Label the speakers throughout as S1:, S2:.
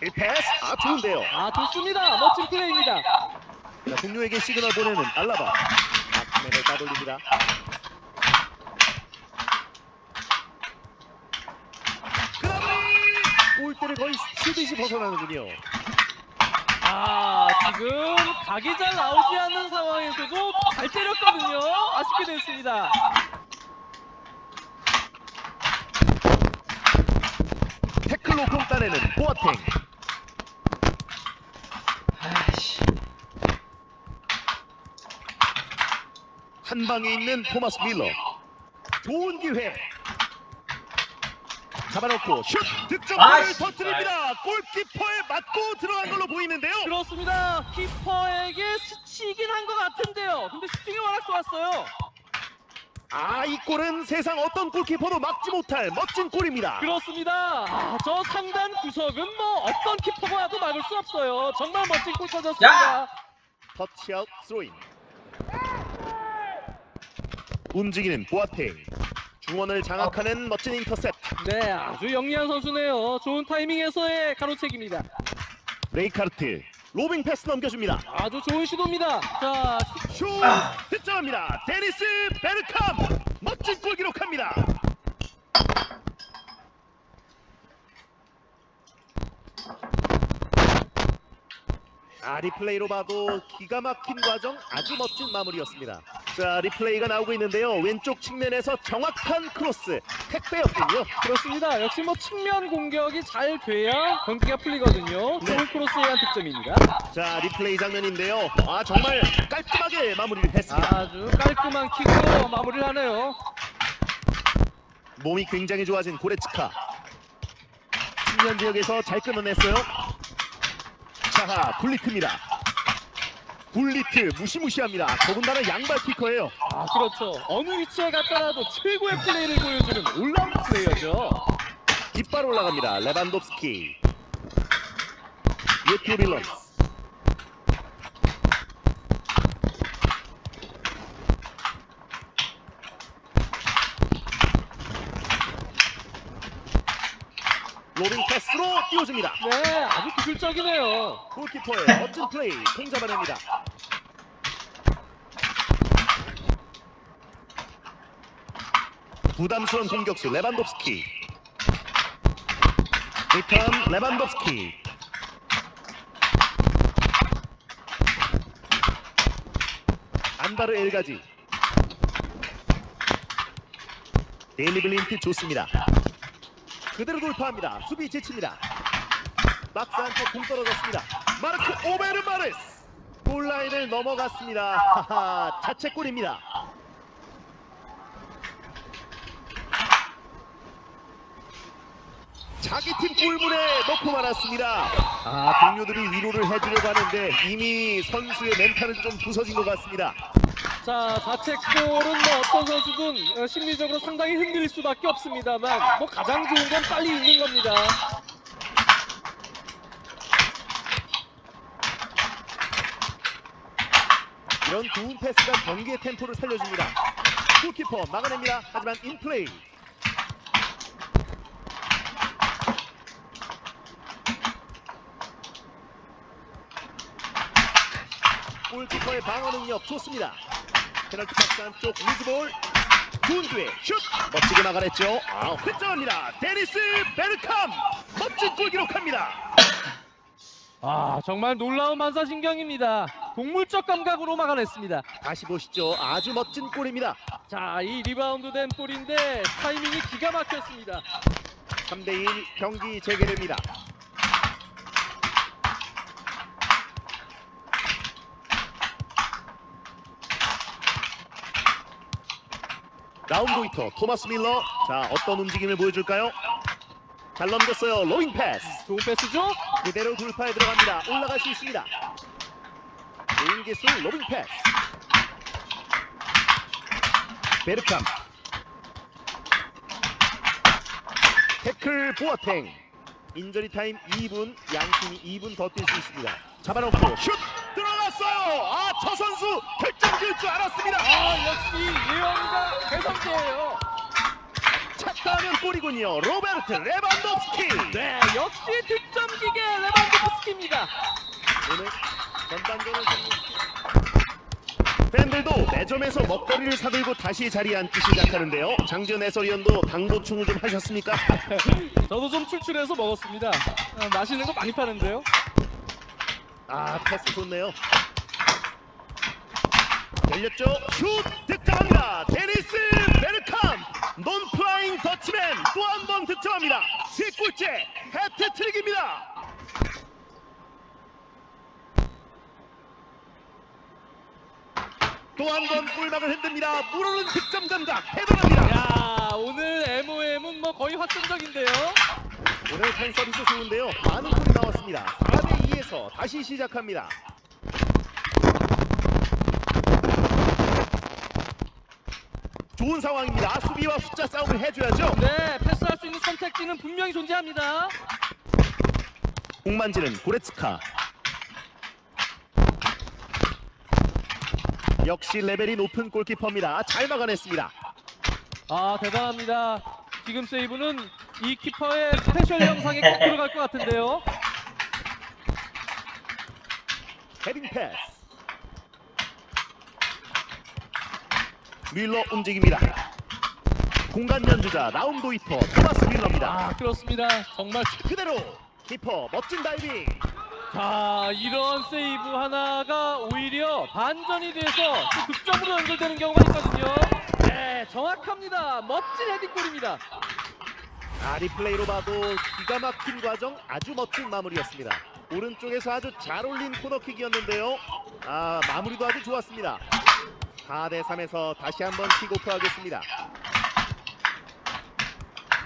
S1: 1패스 아 좋은데요
S2: 아 좋습니다. 멋진 플레이입니다.
S1: 자, 동료에게 시그널 보내는 알라바 아크맨을 따돌립니다 골대를 거의 스치듯이 벗어나는군요
S2: 아 지금 각이 잘 나오지 않는 상황에서도 잘 때렸거든요. 아쉽게 됐습니다.
S1: 태클로 공따내는 보아탱 한 방에 있는 토마스 밀러. 좋은 기회. 잡아놓고 슛 득점을
S3: 아이씨.
S1: 터뜨립니다. 골키퍼에 맞고 들어간 걸로 보이는데요.
S2: 그렇습니다. 키퍼에게 스치긴 한 것 같은데요. 근데 슈팅이 워낙 좋았어요.
S1: 아, 이 골은 세상 어떤 골키퍼도 막지 못할 멋진 골입니다.
S2: 그렇습니다. 아, 저 상단 구석은 뭐 어떤 키퍼가 와도 막을 수 없어요. 정말 멋진 골 터졌습니다.
S3: 야!
S1: 터치아웃 스로인. 움직이는 보아탱. 중원을 장악하는 멋진 인터셉트.
S2: 네, 아주 영리한 선수네요. 좋은 타이밍에서의 가로채기입니다.
S1: 레이카르트. 로빙 패스 넘겨줍니다.
S2: 아주 좋은 시도입니다. 자,
S1: 슛! 득점합니다. 데니스 베르캄. 멋진 골 기록합니다. 아 리플레이로 봐도 기가 막힌 과정 아주 멋진 마무리였습니다. 자 리플레이가 나오고 있는데요. 왼쪽 측면에서 정확한 크로스 택배였군요.
S2: 그렇습니다. 역시 뭐 측면 공격이 잘 돼야 경기가 풀리거든요.
S1: 네.
S2: 좋은 크로스에 의한 득점입니다.
S1: 자 리플레이 장면인데요. 아 정말 깔끔하게 마무리를 했습니다.
S2: 아주 깔끔한 킥으로 마무리를 하네요.
S1: 몸이 굉장히 좋아진 고레츠카. 측면 지역에서 잘 끊어냈어요. 자하 굴리트입니다. 굴리트 무시무시합니다. 더군다나 양발 키커예요.
S2: 아, 그렇죠. 어느 위치에 갔더라도 최고의 플레이를 보여주는 올라운드 플레이어죠.
S1: 깃발 올라갑니다. 레반도프스키. 예투 빌런스. 로빙 패스로 띄워줍니다.
S2: 네, 아주 기술적이네요.
S1: 골키퍼의 멋진 플레이 공 잡아냅니다. 부담스러운 공격수 레반도프스키. 리턴 레반도프스키. 안바르 엘가지. 데일리 블린트 좋습니다. 그대로 돌파합니다. 수비 제칩니다. 박스 안쪽 공 떨어졌습니다. 마르크 오베르마르스 골라인을 넘어갔습니다. 하하, 자책골입니다. 자기 팀 골문에 넣고 말았습니다. 아 동료들이 위로를 해주려고 하는데 이미 선수의 멘탈은 좀 부서진 것 같습니다.
S2: 자, 자책골은 뭐 어떤 선수든 어, 심리적으로 상당히 흔들릴 수밖에 없습니다만 뭐 가장 좋은 건 빨리 있는 겁니다.
S1: 이런 좋은 패스가 경기의 템포를 살려줍니다. 골키퍼 막아냅니다. 하지만 인플레이. 골키퍼의 방어 능력 좋습니다. 페널티 박스 안쪽 리즈볼 기회 슛 멋지게 막아냈죠. 아, 득점합니다. 데니스 베르캄 멋진 골 기록합니다.
S2: 아, 정말 놀라운 만사신경입니다. 동물적 감각으로 막아냈습니다.
S1: 다시 보시죠. 아주 멋진 골입니다.
S2: 자, 이 리바운드 된 볼인데 타이밍이 기가 막혔습니다.
S1: 3대1 경기 재개됩니다. 라운드 히터 토마스 밀러 자 어떤 움직임을 보여줄까요? 잘 넘겼어요 로잉 패스
S2: 좋은 패스죠?
S1: 그대로 돌파에 들어갑니다 올라갈 수 있습니다 좋은 기술 로빙 패스 베르캄 태클 보아탱 인저리 타임 2분, 양 팀이 2분 더 뛸 수 있습니다. 잡아놓고 슛 들어갔어요. 아, 저 선수 결정 지을 줄 알았습니다.
S2: 아 역시 예언이가 대성제예요.
S1: 찼다면 골이군요. 로베르트 레반도프스키.
S2: 네, 역시 득점 기계 레반도프스키입니다.
S1: 오늘 전반전을 승리시킨 팬들도 매점에서 먹거리를 사들고 다시 자리에 앉기 시작하는데요. 장지현 해설위원도 당도충을 좀 하셨습니까?
S2: 저도 좀 출출해서 먹었습니다. 아, 맛있는 거 많이 파는데요.
S1: 아 패스 좋네요. 열렸죠? 슛 득점합니다. 데니스 베르캄 논플라잉 더치맨 또 한 번 득점합니다. 10골째 해트트릭입니다. 또 한 번 골망을 흔듭니다. 물오른 득점 감각 대단합니다.
S2: 야, 오늘 MOM은 뭐 거의 확정적인데요.
S1: 오늘 팬 서비스 좋은데요. 많은 골이 나왔습니다. 4대 2에서 다시 시작합니다. 좋은 상황입니다. 수비와 숫자 싸움을 해줘야죠.
S2: 네, 패스할 수 있는 선택지는 분명히 존재합니다.
S1: 공 만지는 고레츠카. 역시 레벨이 높은 골키퍼입니다. 잘 막아냈습니다.
S2: 아, 대단합니다. 지금 세이브는 이 키퍼의 스페셜 영상에 꼭 들어갈 것 같은데요.
S1: 헤딩 패스. 뮬러 움직입니다. 공간 연주자 라운도이터 토마스 뮬러입니다.
S2: 아, 그렇습니다. 정말
S1: 그대로 키퍼 멋진 다이빙.
S2: 자, 이런 세이브 하나가 오히려 반전이 돼서 또 득점으로 연결되는 경우가 있거든요. 네, 정확합니다. 멋진 헤딩골입니다.
S1: 아 리플레이로 봐도 기가 막힌 과정 아주 멋진 마무리였습니다. 오른쪽에서 아주 잘 올린 코너킥이었는데요. 아 마무리도 아주 좋았습니다. 4대 3에서 다시 한번 킥오프 하겠습니다.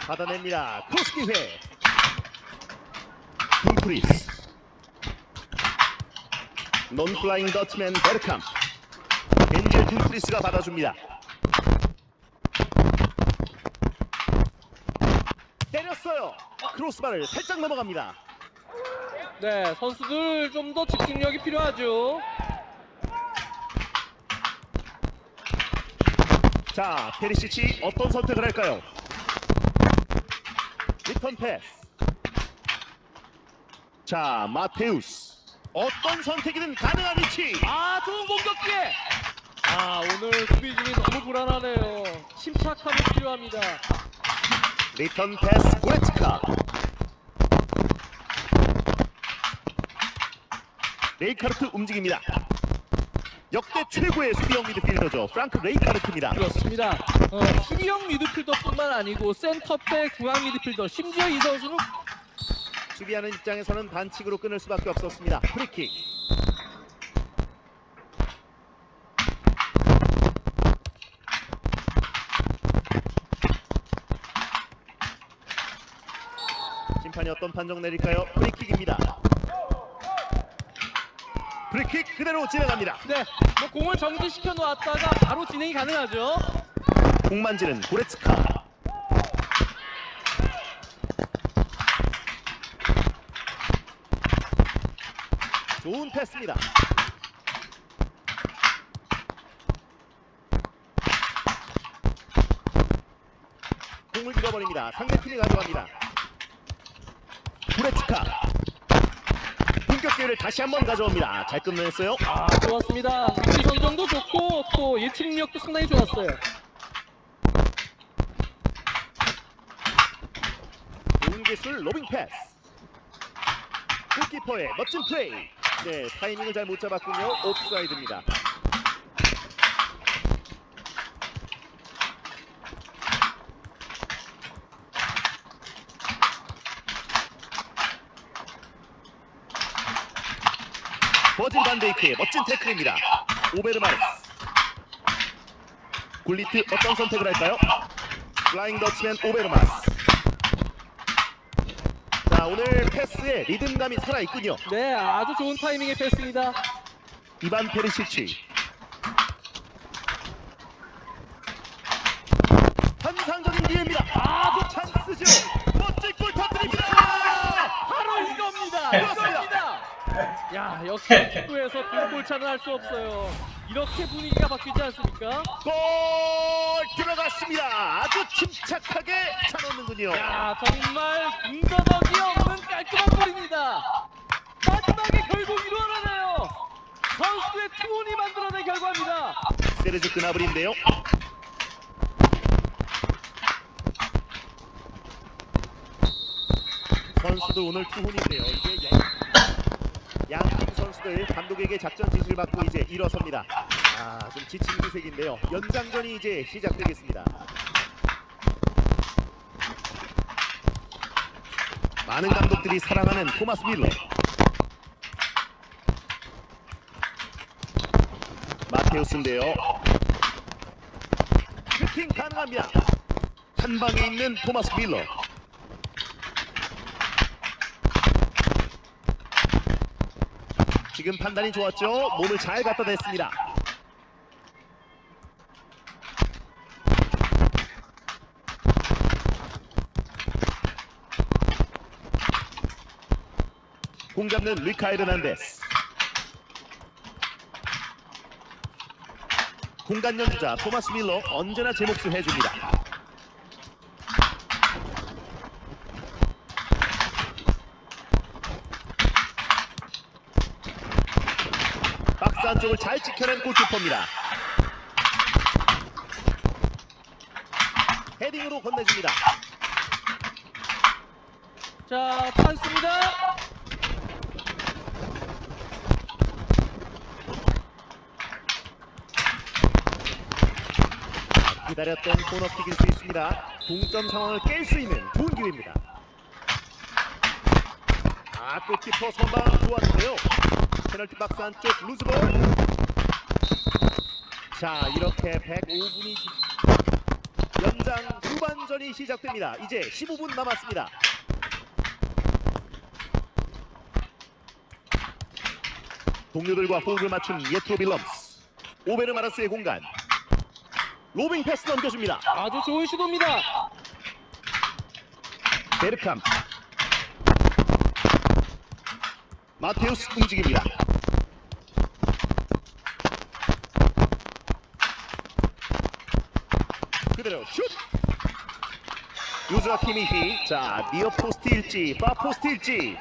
S1: 받아냅니다. 크로스 기회. 둠프리스. 논플라잉 더치맨 베르캄. 벤젤 둠프리스가 받아줍니다. 때렸어요. 크로스바를 살짝 넘어갑니다.
S2: 네, 선수들 좀 더 집중력이 필요하죠.
S1: 자, 페리시치 어떤 선택을 할까요? 리턴 패스. 자, 마테우스. 어떤 선택이든 가능한 위치.
S2: 아, 좋은 공격 기회. 아, 오늘 수비진이 너무 불안하네요. 침착함이 필요합니다.
S1: 리턴 패스 고레츠카. 레이카르트 움직입니다. 역대 최고의 수비형 미드필더죠. 프랑크 레이카르트입니다.
S2: 그렇습니다. 어, 수비형 미드필더뿐만 아니고 센터백 중앙 미드필더 심지어 이 선수는
S1: 수비하는 입장에서는 반칙으로 끊을 수밖에 없었습니다. 프리킥. 심판이 어떤 판정 내릴까요? 프리킥입니다. 프리킥 그대로 진행합니다.
S2: 네, 뭐 공을 정지시켜 놓았다가 바로 진행이 가능하죠.
S1: 공 만지는 고레츠카. 좋은 패스입니다. 공을 잃어버립니다. 상대팀이 가져갑니다. 고레츠카. 공격 기회를 다시 한번 가져옵니다. 잘 끝냈어요.
S2: 아, 좋았습니다. 위치 선정도 좋고 또 예측력도 상당히 좋았어요.
S1: 좋은 기술 로빙 패스. 골키퍼의 멋진 플레이. 네, 타이밍을 잘 못 잡았군요. 옵사이드입니다. 버진 반데이크의 멋진 태클입니다. 오베르마르스. 굴리트 어떤 선택을 할까요? 플라잉 더치맨 오베르마르스. 자 오늘 패스에 리듬감이 살아있군요.
S2: 네, 아주 좋은 타이밍의 패스입니다.
S1: 이반 페리시치. 환상적인 기회입니다. 아주 찬스죠. 멋진 골 터뜨립니다.
S2: 역시 축구에서 두골 차는 할 수 없어요. 이렇게 분위기가 바뀌지 않습니까?
S1: 골 들어갔습니다. 아주 침착하게 차 넣는군요.
S2: 야 정말 군더더기 없는 깔끔한 골입니다. 마지막에 결국 이루어내네요. 선수의 투혼이 만들어낸 결과입니다.
S1: 세르즈 그나브리인데요. 선수들 오늘 투혼인데요. 이제 선수들 감독에게 작전 지시를 받고 이제 일어섭니다. 아, 좀 지친 기색인데요. 연장전이 이제 시작되겠습니다. 많은 감독들이 사랑하는 토마스 밀러. 마테우스인데요. 슈팅 가능합니다. 한 방에 있는 토마스 밀러. 지금 판단이 좋았죠. 몸을 잘 갖다 댔습니다. 공 잡는 리카 에르난데스. 공간 연주자 토마스 밀러 언제나 제 몫을 해줍니다. 안쪽을 잘 지켜낸 골키퍼입니다. 헤딩으로 건네줍니다.
S2: 자 찬스입니다.
S1: 기다렸던 코너킥일 수 있습니다. 동점 상황을 깰 수 있는 좋은 기회입니다. 아, 골키퍼 선방 좋았는데요. 페널티 박스 안쪽 루즈볼. 자, 이렇게 105분이 연장 후반전이 시작됩니다. 이제 15분 남았습니다. 동료들과 호흡을 맞춘 예트로 빌럼스. 오베르마라스의 공간. 로빙 패스 넘겨줍니다.
S2: 아주 좋은 시도입니다.
S1: 베르캄 마테우스 움직입니다. 그대로 슛! 유즈와 키미히 자 니어 포스트일지 파 포스트일지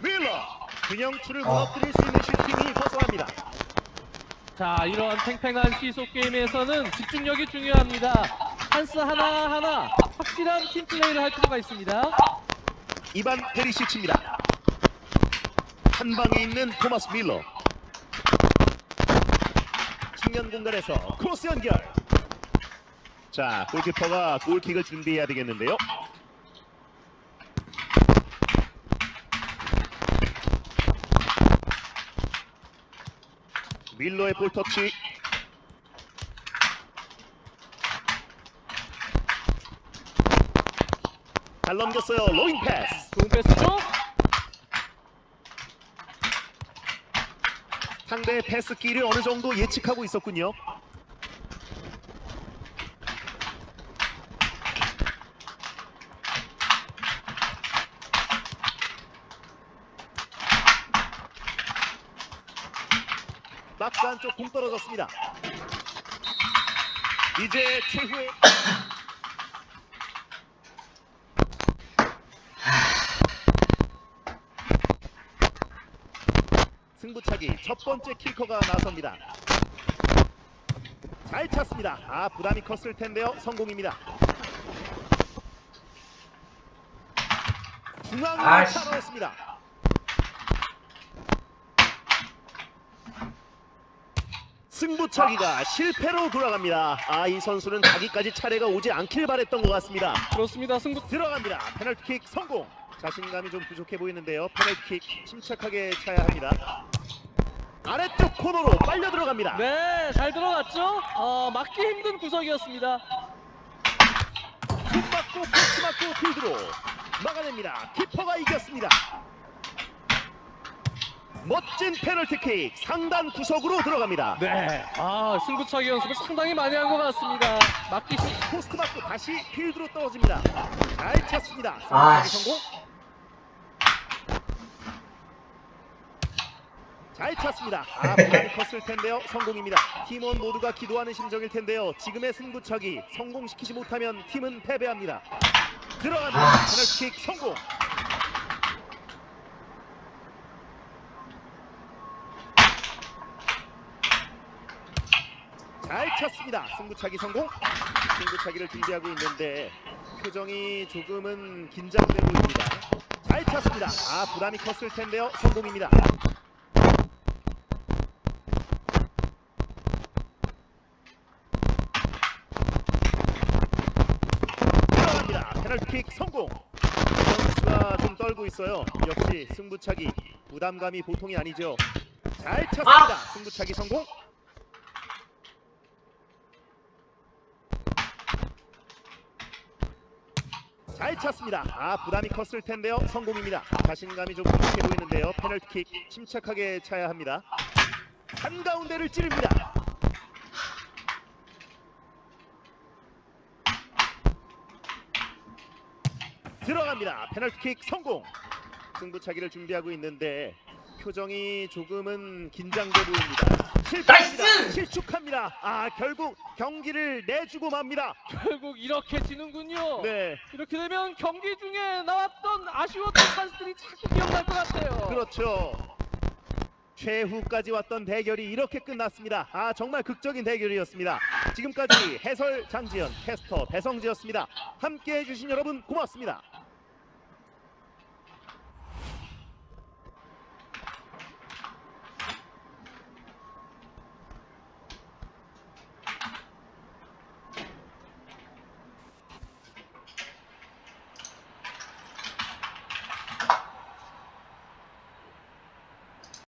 S1: 밀러 균형추를 무너뜨릴 수 있는 슈팅이 벗어납니다.
S2: 자 이런 팽팽한 시속 게임에서는 집중력이 중요합니다. 찬스 하나 하나 확실한 팀 플레이를 할 필요가 있습니다.
S1: 이반 페리시치입니다. 한 방에 있는 토마스 밀러. 측면 공간에서 크로스 연결. 자, 골키퍼가 골킥을 준비해야 되겠는데요. 밀러의 볼 터치. 잘 넘겼어요. 로잉 패스.
S2: 좋은 패스죠?
S1: 상대의 패스 길을 어느 정도 예측하고 있었군요. 박스 안쪽 공 떨어졌습니다. 이제 최후의 승부차기 첫 번째 킬커가 나섭니다. 잘 찼습니다. 아 부담이 컸을 텐데요. 성공입니다. 중앙으로
S3: 아이씨.
S1: 차 넣었습니다. 승부차기가 실패로 돌아갑니다. 아 이 선수는 자기까지 차례가 오지 않길 바랬던 것 같습니다.
S2: 그렇습니다. 승부
S1: 들어갑니다. 페널티킥 성공. 자신감이 좀 부족해 보이는데요. 페널티킥 침착하게 차야 합니다. 아래쪽 코너로 빨려 들어갑니다.
S2: 네, 잘 들어갔죠? 어, 막기 힘든 구석이었습니다.
S1: 슛 맞고 포스트 맞고 필드로 막아냅니다. 키퍼가 이겼습니다. 멋진 페널티킥 상단 구석으로 들어갑니다.
S2: 네, 아 승부차기 연습을 상당히 많이 한 것 같습니다. 막기 힘.
S1: 포스트 맞고 다시 필드로 떨어집니다. 잘 찼습니다.
S3: 아,
S1: 승부차기 성공. 잘 찼습니다. 아, 부담이 컸을 텐데요. 성공입니다. 팀원 모두가 기도하는 심정일 텐데요. 지금의 승부차기 성공시키지 못하면 팀은 패배합니다. 들어갑니다. 페널티킥 성공. 잘 찼습니다. 승부차기 성공. 승부차기를 준비하고 있는데 표정이 조금은 긴장돼 보입니다. 잘 찼습니다. 아 부담이 컸을 텐데요. 성공입니다. 들어갑니다. 페널티킥 성공. 선수가 좀 떨고 있어요. 역시 승부차기 부담감이 보통이 아니죠. 잘 찼습니다. 승부차기 성공. 찼습니다. 아 부담이 컸을 텐데요. 성공입니다. 자신감이 좀 부족해 보이는데요. 페널티킥 침착하게 차야 합니다. 한 가운데를 찌릅니다. 들어갑니다. 페널티킥 성공. 승부차기를 준비하고 있는데 표정이 조금은 긴장돼 보입니다. 실패합니다.
S3: 나이스!
S1: 실축합니다. 아 결국 경기를 내주고 맙니다.
S2: 결국 이렇게 지는군요.
S1: 네.
S2: 이렇게 되면 경기 중에 나왔던 아쉬웠던 찬스들이 자꾸 기억날 것 같아요.
S1: 그렇죠. 최후까지 왔던 대결이 이렇게 끝났습니다. 아 정말 극적인 대결이었습니다. 지금까지 해설 장지현, 캐스터 배성지였습니다. 함께해 주신 여러분 고맙습니다.